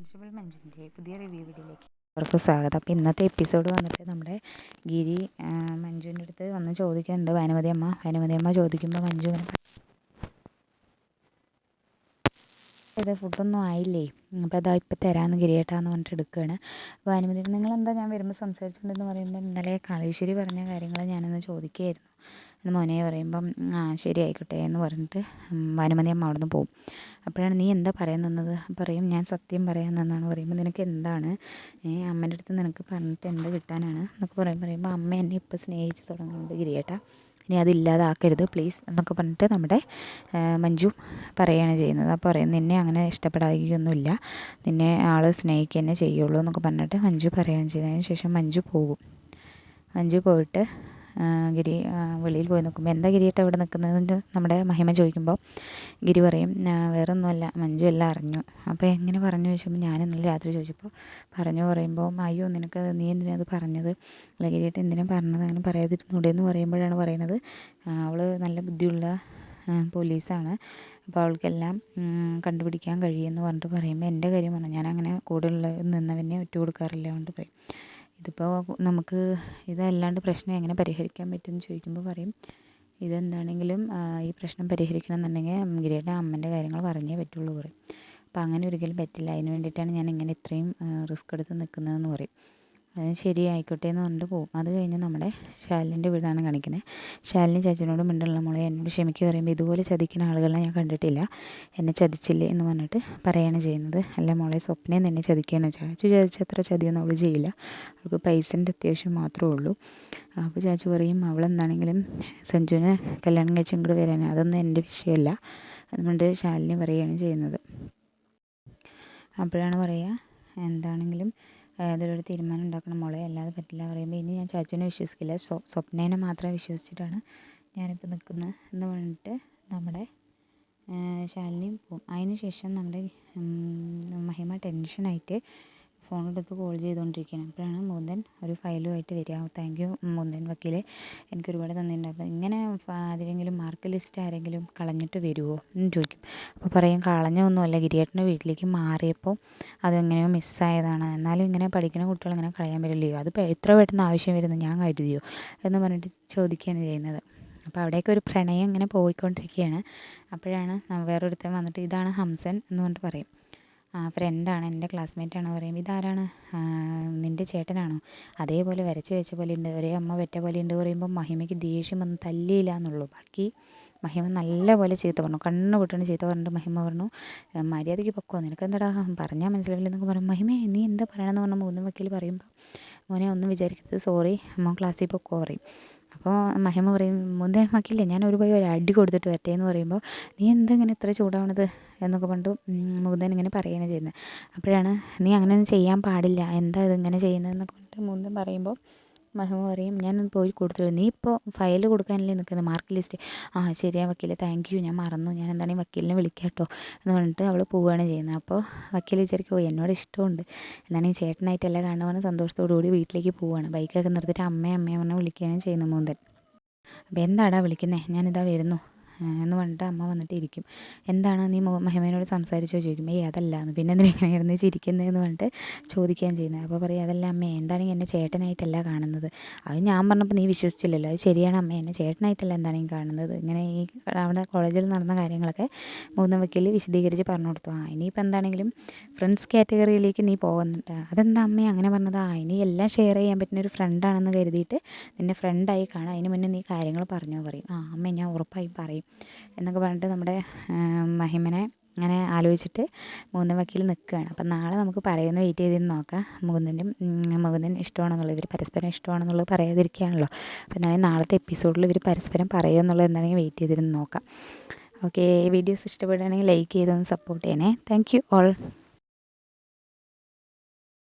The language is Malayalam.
പ്രിൻസിപ്പൽ മഞ്ജുവിന്റെ പുതിയ റിവ്യൂ വീഡിയോയിലേക്ക് അവർക്ക് സ്വാഗതം. അപ്പോൾ ഇന്നത്തെ എപ്പിസോഡ് വന്നിട്ട് നമ്മുടെ ഗിരി മഞ്ജുവിന്റെ അടുത്ത് വന്ന് ചോദിക്കുന്നുണ്ട്. ഭാനുമതി അമ്മ ഭാനുമതി അമ്മ ചോദിക്കുമ്പോൾ മഞ്ജു ഇങ്ങനെ ഇത് ഫുഡൊന്നും ആയില്ലേ? അപ്പോൾ അതാ ഇപ്പോൾ തരാമെന്ന് ഗിരിയേട്ടാന്ന് പറഞ്ഞിട്ട് എടുക്കുകയാണ് അപ്പോൾ ഭാനുമതി നിങ്ങളെന്താ ഞാൻ വരുമ്പോൾ സംസാരിച്ചിട്ടുണ്ടെന്ന് പറയുമ്പോൾ ഇന്നലെ കാളേശ്വരി പറഞ്ഞ കാര്യങ്ങൾ ഞാനൊന്ന് ചോദിക്കുകയായിരുന്നു എന്ന് മോനെ പറയുമ്പം ആ ശരി ആയിക്കോട്ടെ എന്ന് പറഞ്ഞിട്ട് ഭാനുമതി അമ്മ അവിടെ നിന്ന് പോകും അപ്പോഴാണ് നീ എന്താ പറയാൻ നിന്നത്? പറയും. ഞാൻ സത്യം പറയാൻ നിന്നാണ് പറയുമ്പോൾ നിനക്ക് എന്താണ്? അമ്മേന്റെ അടുത്ത് നിനക്ക് പറഞ്ഞിട്ട് എന്ത് കിട്ടാനാണ്? എന്നൊക്കെ പറയും. പറയുമ്പോൾ അമ്മ എന്നെ ഇപ്പോൾ സ്നേഹിച്ച് തുടങ്ങുന്നുണ്ട് ഗിരിയേട്ട. ഇനി അതില്ലാതാക്കരുത് പ്ലീസ് എന്നൊക്കെ പറഞ്ഞിട്ട് നമ്മുടെ മഞ്ജു പറയുകയാണ് ചെയ്യുന്നത്. അപ്പോൾ പറയും നിന്നെ അങ്ങനെ ഇഷ്ടപ്പെടാതിരിക്കൊന്നുമില്ല നിന്നെ ആൾ സ്നേഹിക്കുക തന്നെ ചെയ്യുള്ളൂ എന്നൊക്കെ പറഞ്ഞിട്ട് മഞ്ജു പറയുകയാണ് ചെയ്തതിന് ശേഷം മഞ്ജു പോകും. മഞ്ജു പോയിട്ട് ഗിരി വെളിയിൽ പോയി നിൽക്കുമ്പോൾ എന്താ ഗിരിയിട്ട് ഇവിടെ നിൽക്കുന്നതെന്ന് നമ്മുടെ മഹിമ ചോദിക്കുമ്പോൾ ഗിരി പറയും വേറെ ഒന്നുമല്ല മഞ്ജു എല്ലാം അറിഞ്ഞു. അപ്പോൾ എങ്ങനെ പറഞ്ഞു ചോദിച്ചപ്പോൾ ഞാൻ ഇന്നലെ രാത്രി ചോദിച്ചപ്പോൾ പറഞ്ഞു പറയുമ്പോൾ അയ്യോ നിനക്ക് നീ എന്തിനാ അത് പറഞ്ഞത്? അല്ല ഗിരിയേട്ട എന്തിനാ പറഞ്ഞത്? അങ്ങനെ പറയാതിരുന്നൂടെ എന്ന് പറയുമ്പോഴാണ് പറയുന്നത്. അവൾ നല്ല ബുദ്ധിയുള്ള പോലീസാണ്. അപ്പോൾ അവൾക്കെല്ലാം കണ്ടുപിടിക്കാൻ കഴിയുമെന്ന് പറഞ്ഞിട്ട് പറയുമ്പോൾ എന്റെ കാര്യം ഞാൻ അങ്ങനെ കൂടെയുള്ള നിന്നവനെ ഒറ്റ കൊടുക്കാറില്ല കൊണ്ട് പറയും. ഇതിപ്പോൾ നമുക്ക് ഇതല്ലാണ്ട് പ്രശ്നം എങ്ങനെ പരിഹരിക്കാൻ പറ്റുമെന്ന് ചോദിക്കുമ്പോൾ പറയും ഇതെന്താണെങ്കിലും ഈ പ്രശ്നം പരിഹരിക്കണം എന്നുണ്ടെങ്കിൽ ഗിരിയുടെ അമ്മന്റെ കാര്യങ്ങൾ പറഞ്ഞേ പറ്റുള്ളൂ പറയും. അപ്പോൾ അങ്ങനെ ഒരിക്കലും പറ്റില്ല. അതിന് വേണ്ടിയിട്ടാണ് ഞാൻ ഇങ്ങനെ ഇത്രയും റിസ്ക് എടുത്ത് നിൽക്കുന്നതെന്ന് പറയും. ശരി ആയിക്കോട്ടെ എന്ന് പറഞ്ഞിട്ട് പോകും അത് കഴിഞ്ഞ് നമ്മുടെ ശാലിന്റെ വീടാണ് കാണിക്കുന്നത് ശാലിനി ചാച്ചനോട് മിണ്ടുള്ള മോളെ എന്നോട് ക്ഷമിക്കുക പറയുമ്പോൾ ഇതുപോലെ ചതിക്കുന്ന ആളുകളെ ഞാൻ കണ്ടിട്ടില്ല. എന്നെ ചതിച്ചില്ലേ എന്ന് പറഞ്ഞിട്ട് പറയുകയാണ് ചെയ്യുന്നത്. അല്ല മോളെ സ്വപ്നയും തന്നെ ചതിക്കുകയാണ് ചാച്ചു ചതിച്ചത്ര ചതിയൊന്നും അവൾ ചെയ്യില്ല. അവൾക്ക് പൈസന്റെ അത്യാവശ്യം മാത്രമേ ഉള്ളൂ. അപ്പോൾ ചാച്ചു പറയും അവളെന്താണെങ്കിലും സഞ്ജുവിനെ കല്യാണം കഴിച്ച് ഇങ്ങോട്ട് വരാൻ അതൊന്നും എന്റെ വിഷയമല്ല. അതുകൊണ്ട് ശാലിനി പറയുകയാണ് ചെയ്യുന്നത്. അപ്പോഴാണ് പറയുക എന്താണെങ്കിലും അതിലൊരു തീരുമാനം ഉണ്ടാക്കണം മോളെ? അല്ലാതെ പറ്റില്ല. പറയുമ്പോൾ ഇനി ഞാൻ ചാച്ചുവിനെ വിശ്വസിക്കില്ല. സ്വ സ്വപ്നേനെ മാത്രം വിശ്വസിച്ചിട്ടാണ് ഞാനിപ്പോൾ നിൽക്കുന്നത് എന്ന് പറഞ്ഞിട്ട് നമ്മുടെ ശാലിനിയും പോവും. അതിന് ശേഷം നമ്മുടെ മഹിമ ടെൻഷനായിട്ട് ഫോൺ എടുത്ത് കോൾ ചെയ്തുകൊണ്ടിരിക്കുകയാണ്. അപ്പോഴാണ് മുകുന്ദൻ ഒരു ഫയലുമായിട്ട് വരിക. താങ്ക് യു മുകുന്ദൻ വക്കീലെ. എനിക്ക് ഒരുപാട് തന്നിട്ടുണ്ട് അപ്പോൾ ഇങ്ങനെ ആരെങ്കിലും മാർക്ക് ലിസ്റ്റ് ആരെങ്കിലും കളഞ്ഞിട്ട് വരുമോ എന്ന് ചോദിക്കും. അപ്പോൾ പറയും കളഞ്ഞൊന്നുമല്ല ഗിരിയേട്ടന്റെ വീട്ടിലേക്ക് മാറിയപ്പോൾ അതെങ്ങനെയോ മിസ്സായതാണ്. എന്നാലും ഇങ്ങനെ പഠിക്കുന്ന കുട്ടികൾ ഇങ്ങനെ കളയാൻ പറ്റില്ലയോ അത് എത്ര പെട്ടെന്ന് ആവശ്യം വരുന്നത് ഞാൻ കരുതിയോ? എന്ന് പറഞ്ഞിട്ട് ചോദിക്കുകയാണ് ചെയ്യുന്നത്. അപ്പോൾ അവിടെയൊക്കെ ഒരു പ്രണയം ഇങ്ങനെ പോയിക്കൊണ്ടിരിക്കുകയാണ്. അപ്പോഴാണ് വേറൊരുത്തൻ വന്നിട്ട് ഇതാണ് ഹംസൻ എന്ന് പറഞ്ഞിട്ട് പറയും. ഫ്രണ്ടാണ് എന്റെ ക്ലാസ്മേറ്റാണ് പറയുമ്പോൾ ഇതാരാണ്? നിന്റെ ചേട്ടനാണോ? അതേപോലെ വരച്ച് വെച്ച പോലെ ഉണ്ട്. ഒരേ അമ്മ വെറ്റ പോലെ ഉണ്ട്. പറയുമ്പോൾ മഹിമയ്ക്ക് ദേഷ്യം വന്ന് തല്ലിയില്ല എന്നുള്ളൂ. ബാക്കി മഹിമ നല്ലപോലെ ചീത്ത പറഞ്ഞു. കണ്ണ് പൊട്ടണ ചീത്ത പറഞ്ഞിട്ട് മഹിമ പറഞ്ഞു മര്യാദയ്ക്ക് പൊക്കോ? നിനക്ക് എന്താടാ പറഞ്ഞാൽ മനസ്സിലാവില്ലെന്നൊക്കെ പറഞ്ഞു. മഹിമേ നീ എന്താ പറയണമെന്ന് പറഞ്ഞാൽ മൂന്ന് വക്കീൽ പറയുമ്പോൾ മോനെ ഒന്നും വിചാരിക്കരുത്. സോറി. അമ്മ ക്ലാസ്സിൽ പൊക്കോ? പറയും. അപ്പോൾ മഹിമ പറയും മുന്തേ മക്കില്ലേ ഞാൻ ഒരു പോയി ഒരു അടി കൊടുത്തിട്ട് വരട്ടെ എന്ന് പറയുമ്പോൾ നീ എന്താ ഇങ്ങനെ ഇത്ര ചൂടാവണത്? എന്നൊക്കെ പണ്ട് മുകുന്ദൻ ഇങ്ങനെ പറയുകയാണ് ചെയ്യുന്നത്. അപ്പോഴാണ് നീ അങ്ങനെയൊന്നും ചെയ്യാൻ പാടില്ല. എന്താ ഇതിങ്ങനെ ചെയ്യുന്നതെന്നൊക്കെ പറഞ്ഞിട്ട് മുകുന്ദൻ പറയുമ്പോൾ മഹിമ പറയും ഞാനൊന്ന് പോയി കൊടുത്തില്ല നീ ഇപ്പോൾ ഫയൽ കൊടുക്കാനല്ലേ നിൽക്കുന്നത്? മാർക്ക് ലിസ്റ്റ് ആ ശരിയാ വക്കീലെ. താങ്ക് യു ഞാൻ മറന്നു. ഞാൻ എന്താണെങ്കിൽ വക്കീലിനെ വിളിക്കാം കേട്ടോ എന്ന് പറഞ്ഞിട്ട് അവൾ പോവുകയാണ് ചെയ്യുന്നത്. അപ്പോൾ വക്കീൽ വിചാരിക്കും ഓ എന്നോട് ഇഷ്ടമുണ്ട്. എന്താണെങ്കിൽ ചേട്ടനായിട്ട് എല്ലാം കാണുവാണ് സന്തോഷത്തോടു കൂടി വീട്ടിലേക്ക് പോവുകയാണ് ബൈക്കൊക്കെ നിർത്തിയിട്ട് അമ്മയെ അമ്മയെ പറഞ്ഞ് വിളിക്കുകയാണ് ചെയ്യുന്നത് മൂന്തൻ. അപ്പോൾ എന്താടാ വിളിക്കുന്നത് ഞാനിതാ വരുന്നു. എന്ന് പറഞ്ഞിട്ട് അമ്മ വന്നിട്ട് ഇരിക്കും. എന്താണ് നീ മഹിമേനോട് സംസാരിച്ചോ? ചോദിക്കും. ഏയ് അതല്ല. എന്ന് പിന്നെ എന്തിനാണ് ഇരുന്ന് ചിരിക്കുന്നതെന്ന് പറഞ്ഞിട്ട് ചോദിക്കുകയും ചെയ്യുന്നത് അപ്പോൾ പറയും അതല്ല അമ്മ എന്താണെങ്കിൽ എന്നെ ചേട്ടനായിട്ടല്ല കാണുന്നത്? അത് ഞാൻ പറഞ്ഞപ്പോൾ നീ വിശ്വസിച്ചില്ലല്ലോ. അത് ശരിയാണ് അമ്മ. എന്നെ ചേട്ടനായിട്ടല്ല എന്താണെങ്കിൽ കാണുന്നത്? ഇങ്ങനെ ഈ അവിടെ കോളേജിൽ നടന്ന കാര്യങ്ങളൊക്കെ മൂന്ന് വക്കീൽ വിശദീകരിച്ച് പറഞ്ഞു കൊടുത്തു. ആ ഇനിയിപ്പോൾ എന്താണെങ്കിലും ഫ്രണ്ട്സ് കാറ്റഗറിയിലേക്ക് നീ പോകുന്നുണ്ട്. അതെന്താ അമ്മ അങ്ങനെ പറഞ്ഞത്? ആ ഇനി എല്ലാം ഷെയർ ചെയ്യാൻ പറ്റുന്ന ഒരു ഫ്രണ്ടാണെന്ന് കരുതിയിട്ട് നിന്നെ ഫ്രണ്ടായി കാണാം. അതിന് മുന്നേ നീ കാര്യങ്ങൾ പറഞ്ഞോ? പറയും. ആ അമ്മ ഞാൻ ഉറപ്പായും പറയും. എന്നൊക്കെ പറഞ്ഞിട്ട് നമ്മുടെ മഹിമനെ അങ്ങനെ ആലോചിച്ചിട്ട് മുകുന്ദൻ വക്കീൽ നിൽക്കുകയാണ്. അപ്പം നാളെ നമുക്ക് പറയുന്ന വെയിറ്റ് ചെയ്തിരുന്ന് നോക്കാം. മുകുന്ദന്റെ മുകുന്ദൻ ഇഷ്ടമാണെന്നുള്ളത് ഇവർ പരസ്പരം ഇഷ്ടമാണെന്നുള്ളത് പറയാതിരിക്കുകയാണല്ലോ. അപ്പം എന്നാലും നാളത്തെ എപ്പിസോഡിൽ ഇവർ പരസ്പരം പറയുമെന്നുള്ളത് എന്താണെങ്കിൽ വെയിറ്റ് ചെയ്തിരുന്ന് നോക്കാം. ഓക്കെ വീഡിയോസ് ഇഷ്ടപ്പെടുകയാണെങ്കിൽ ലൈക്ക് ചെയ്തൊന്ന് സപ്പോർട്ട് ചെയ്യണേ. Thank you all